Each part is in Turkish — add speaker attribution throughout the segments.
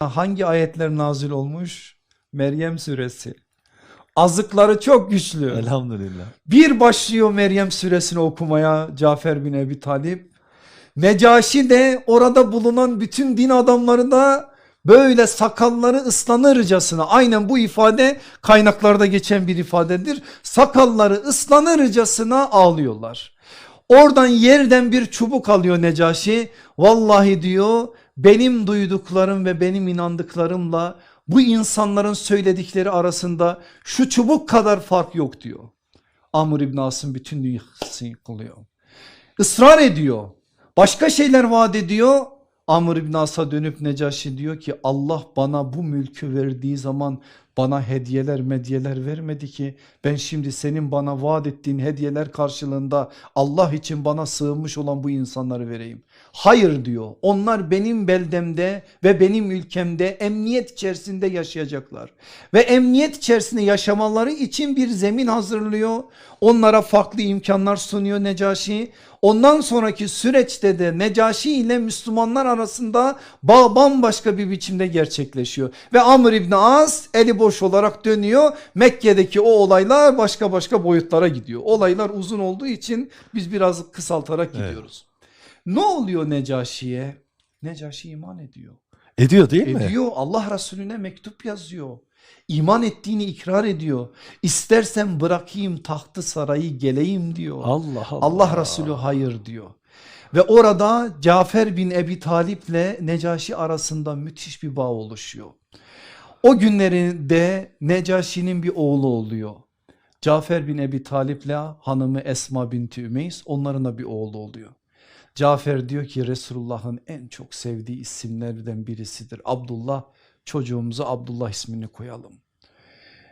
Speaker 1: Hangi ayetler nazil olmuş? Meryem suresi. Azıkları çok güçlü.
Speaker 2: Elhamdülillah.
Speaker 1: Bir başlıyor Meryem suresini okumaya Cafer bin Ebi Talip. Necaşi de orada bulunan bütün din adamları da böyle sakalları ıslanırcasına aynen bu ifade kaynaklarda geçen bir ifadedir. Sakalları ıslanırcasına ağlıyorlar. Oradan yerden bir çubuk alıyor Necaşi. Vallahi diyor benim duyduklarım ve benim inandıklarımla bu insanların söyledikleri arasında şu çubuk kadar fark yok diyor. Amr İbn As'ın bütün dünyası yıkılıyor. Israr ediyor. Başka şeyler vaat ediyor. Amr İbn As'a dönüp Necaşi diyor ki Allah bana bu mülkü verdiği zaman bana hediyeler medyeler vermedi ki ben şimdi senin bana vaat ettiğin hediyeler karşılığında Allah için bana sığınmış olan bu insanları vereyim. Hayır diyor onlar benim beldemde ve benim ülkemde emniyet içerisinde yaşayacaklar ve emniyet içerisinde yaşamaları için bir zemin hazırlıyor. Onlara farklı imkanlar sunuyor Necaşi. Ondan sonraki süreçte de Necaşi ile Müslümanlar arasında bağ bambaşka bir biçimde gerçekleşiyor. Ve Amr İbni As eli boş olarak dönüyor. Mekke'deki o olaylar başka başka boyutlara gidiyor. Olaylar uzun olduğu için biz biraz kısaltarak gidiyoruz. Ne oluyor Necaşi'ye? Necaşi iman ediyor.
Speaker 2: Ediyor değil mi?
Speaker 1: Ediyor Allah Resulüne mektup yazıyor. İman ettiğini ikrar ediyor. İstersen bırakayım tahtı sarayı geleyim diyor.
Speaker 2: Allah Allah.
Speaker 1: Allah Resulü hayır diyor. Ve orada Cafer bin Ebi Talip ile Necaşi arasında müthiş bir bağ oluşuyor. O günlerinde Necaşi'nin bir oğlu oluyor. Cafer bin Ebi Talip ile hanımı Esma binti Ümeys onların da bir oğlu oluyor. Cafer diyor ki Resulullah'ın en çok sevdiği isimlerden birisidir. Abdullah çocuğumuza Abdullah ismini koyalım.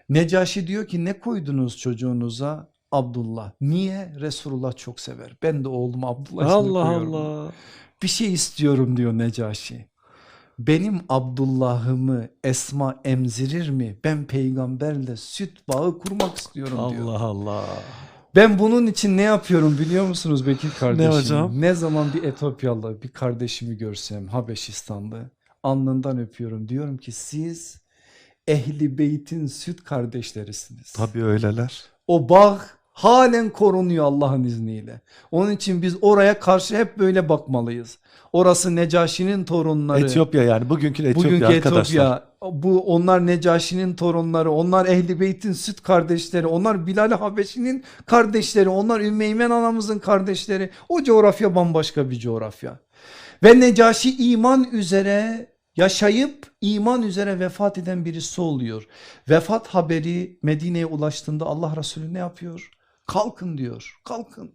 Speaker 1: Necaşi diyor ki ne koydunuz çocuğunuza? Abdullah. Niye? Resulullah çok sever. Ben de oğlum Abdullah ismini
Speaker 2: Allah
Speaker 1: koyuyorum.
Speaker 2: Allah.
Speaker 1: Bir şey istiyorum diyor Necaşi. Benim Abdullah'ımı Esma emzirir mi? Ben peygamberle süt bağı kurmak istiyorum diyor.
Speaker 2: Allah Allah.
Speaker 1: Ben bunun için ne yapıyorum biliyor musunuz Bekir kardeşim?
Speaker 2: hocam?
Speaker 1: Ne zaman bir Etiyopyalı bir kardeşimi görsem Habeşistanlı alnından öpüyorum. Diyorum ki siz ehli beytin süt kardeşlerisiniz.
Speaker 2: Tabii öyleler.
Speaker 1: O bağ halen korunuyor Allah'ın izniyle. Onun için biz oraya karşı hep böyle bakmalıyız. Orası Necaşi'nin torunları.
Speaker 2: Etiyopya yani bugünkü Etiyopya
Speaker 1: Bugünkü
Speaker 2: arkadaşlar.
Speaker 1: Etiyopya bu onlar Necaşi'nin torunları onlar Ehli Beyt'in süt kardeşleri onlar Bilal Habeşi'nin kardeşleri onlar Ümmeymen anamızın kardeşleri o coğrafya bambaşka bir coğrafya ve Necaşi iman üzere yaşayıp iman üzere vefat eden birisi oluyor vefat haberi Medine'ye ulaştığında Allah Resulü ne yapıyor kalkın diyor kalkın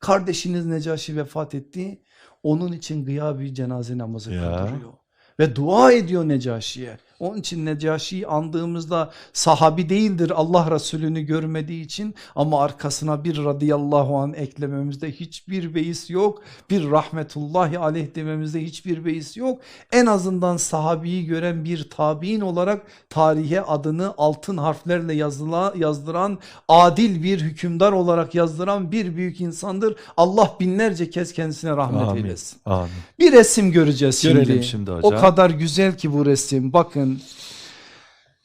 Speaker 1: kardeşiniz Necaşi vefat etti onun için gıyabi cenaze namazı
Speaker 2: Ya.
Speaker 1: kıldırıyor ve dua ediyor Necaşi'ye. Onun için Necaşi'yi andığımızda sahabi değildir Allah Resulü'nü görmediği için ama arkasına bir radıyallahu an eklememizde hiçbir beis yok. Bir rahmetullahi aleyh dememizde hiçbir beis yok. En azından sahabiyi gören bir tabi'in olarak tarihe adını altın harflerle yazıla, yazdıran adil bir hükümdar olarak yazdıran bir büyük insandır. Allah binlerce kez kendisine rahmet
Speaker 2: Amin.
Speaker 1: eylesin.
Speaker 2: Amin.
Speaker 1: Bir resim göreceğiz şimdi.
Speaker 2: Görelim şimdi
Speaker 1: O
Speaker 2: hocam.
Speaker 1: kadar güzel ki bu resim. Bakın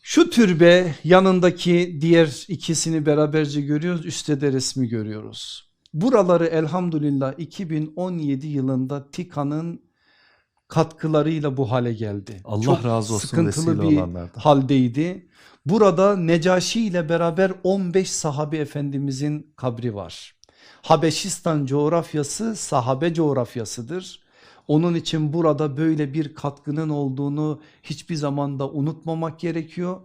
Speaker 1: şu türbe yanındaki diğer ikisini beraberce görüyoruz. Üstte de resmi görüyoruz. Buraları elhamdülillah 2017 yılında TİKA'nın katkılarıyla bu hale geldi.
Speaker 2: Allah
Speaker 1: Çok
Speaker 2: razı olsun
Speaker 1: sıkıntılı bir
Speaker 2: olanlardan.
Speaker 1: haldeydi. Burada Necaşi ile beraber 15 sahabe efendimizin kabri var. Habeşistan coğrafyası sahabe coğrafyasıdır. Onun için burada böyle bir katkının olduğunu hiçbir zaman da unutmamak gerekiyor.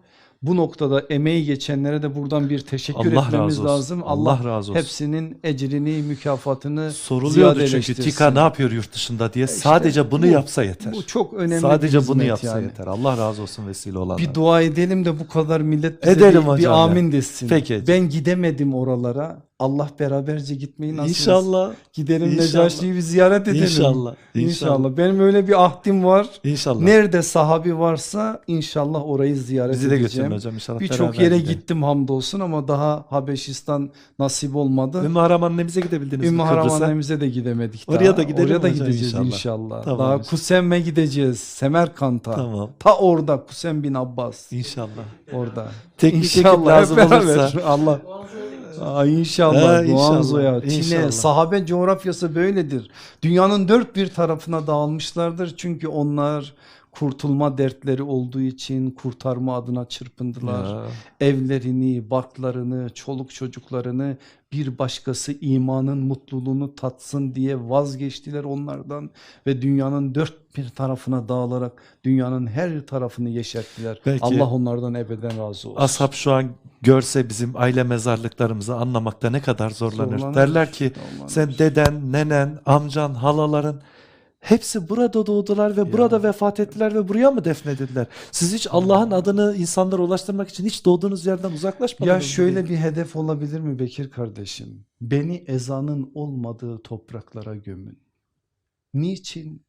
Speaker 1: Bu noktada emeği geçenlere de buradan bir teşekkür
Speaker 2: Allah
Speaker 1: etmemiz lazım.
Speaker 2: Allah
Speaker 1: Allah,
Speaker 2: razı olsun.
Speaker 1: hepsinin ecrini, mükafatını
Speaker 2: Soruluyordu çünkü. TİKA ne yapıyor yurt dışında diye. Sadece bunu
Speaker 1: bu-
Speaker 2: yapsa yeter.
Speaker 1: Bu çok önemli
Speaker 2: Sadece bunu yapsa
Speaker 1: yani.
Speaker 2: yeter. Allah razı olsun vesile olanlar.
Speaker 1: Bir dua edelim de bu kadar millet bize
Speaker 2: Edelim
Speaker 1: bir, bir amin desin.
Speaker 2: Peki.
Speaker 1: Ben gidemedim oralara. Allah beraberce gitmeyi nasip etsin.
Speaker 2: İnşallah.
Speaker 1: Gidelim
Speaker 2: İnşallah.
Speaker 1: Necaşi'yi bir ziyaret edelim.
Speaker 2: İnşallah.
Speaker 1: İnşallah. Benim öyle bir ahdim var.
Speaker 2: İnşallah.
Speaker 1: Nerede sahabi varsa inşallah orayı ziyaret
Speaker 2: Bizi de
Speaker 1: edeceğim.
Speaker 2: götürün hocam inşallah.
Speaker 1: Birçok yere
Speaker 2: gidelim.
Speaker 1: gittim hamdolsun ama daha Habeşistan nasip olmadı.
Speaker 2: Ümmü Haram annemize gidebildiniz
Speaker 1: Ümmü
Speaker 2: mi
Speaker 1: Haram
Speaker 2: Kıbrıs'a?
Speaker 1: annemize de gidemedik
Speaker 2: Oraya
Speaker 1: daha.
Speaker 2: da gidelim
Speaker 1: Oraya da gideceğiz inşallah.
Speaker 2: inşallah. Tamam
Speaker 1: daha
Speaker 2: hocam.
Speaker 1: Kusem'e gideceğiz. Semerkant'a.
Speaker 2: Tamam.
Speaker 1: Ta orada Kusem bin Abbas.
Speaker 2: İnşallah.
Speaker 1: Orada.
Speaker 2: Ekip
Speaker 1: İnşallah
Speaker 2: lazım
Speaker 1: hep beraber.
Speaker 2: olursa.
Speaker 1: Allah. Aa, inşallah.
Speaker 2: Ha, inşallah,
Speaker 1: Guangzhou'ya, Çin'e,
Speaker 2: inşallah.
Speaker 1: sahabe coğrafyası böyledir. Dünyanın dört bir tarafına dağılmışlardır. Çünkü onlar kurtulma dertleri olduğu için kurtarma adına çırpındılar.
Speaker 2: Ya.
Speaker 1: Evlerini, barklarını, çoluk çocuklarını bir başkası imanın mutluluğunu tatsın diye vazgeçtiler onlardan ve dünyanın dört bir tarafına dağılarak dünyanın her tarafını yeşerttiler.
Speaker 2: Belki-
Speaker 1: Allah onlardan ebeden razı olsun.
Speaker 2: Ashab şu an görse bizim aile mezarlıklarımızı anlamakta ne kadar zorlanır.
Speaker 1: Zorlanır,
Speaker 2: Derler ki
Speaker 1: zorlanır.
Speaker 2: sen deden, nenen, amcan, halaların hepsi burada doğdular ve burada vefat ettiler ve buraya mı defnedildiler? Siz hiç Allah'ın adını insanlara ulaştırmak için hiç doğduğunuz yerden uzaklaşmadınız
Speaker 1: Ya
Speaker 2: mı
Speaker 1: şöyle
Speaker 2: diye.
Speaker 1: bir hedef olabilir mi Bekir kardeşim? Beni ezanın olmadığı topraklara gömün. Niçin?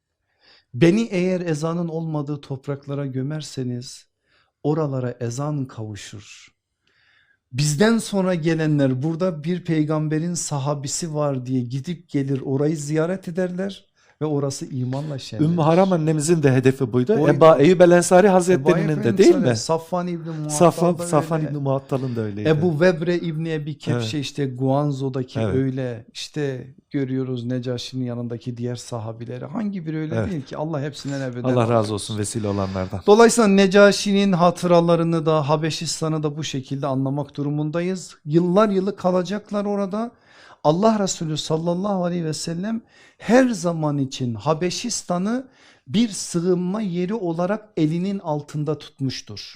Speaker 1: Beni eğer ezanın olmadığı topraklara gömerseniz oralara ezan kavuşur. Bizden sonra gelenler burada bir peygamberin sahabisi var diye gidip gelir orayı ziyaret ederler ve orası imanla şenlenir.
Speaker 2: Ümmü Haram annemizin de hedefi buydu.
Speaker 1: O-
Speaker 2: Eba Eyyub el Ensari Hazretleri'nin de değil mi?
Speaker 1: Safvan İbni Muattal
Speaker 2: Safan,
Speaker 1: da öyle.
Speaker 2: İbni Muattal'ın da öyleydi.
Speaker 1: Ebu Vebre İbni Ebi Kepşe
Speaker 2: Evet.
Speaker 1: işte Guangzhou'daki
Speaker 2: Evet.
Speaker 1: öyle işte görüyoruz Necaşi'nin yanındaki diğer sahabileri hangi biri öyle
Speaker 2: Evet.
Speaker 1: değil ki Allah hepsinden ebeden
Speaker 2: Allah razı olsun vesile olanlardan.
Speaker 1: Dolayısıyla Necaşi'nin hatıralarını da Habeşistan'ı da bu şekilde anlamak durumundayız. Yıllar yılı kalacaklar orada. Allah Resulü sallallahu aleyhi ve sellem her zaman için Habeşistan'ı bir sığınma yeri olarak elinin altında tutmuştur.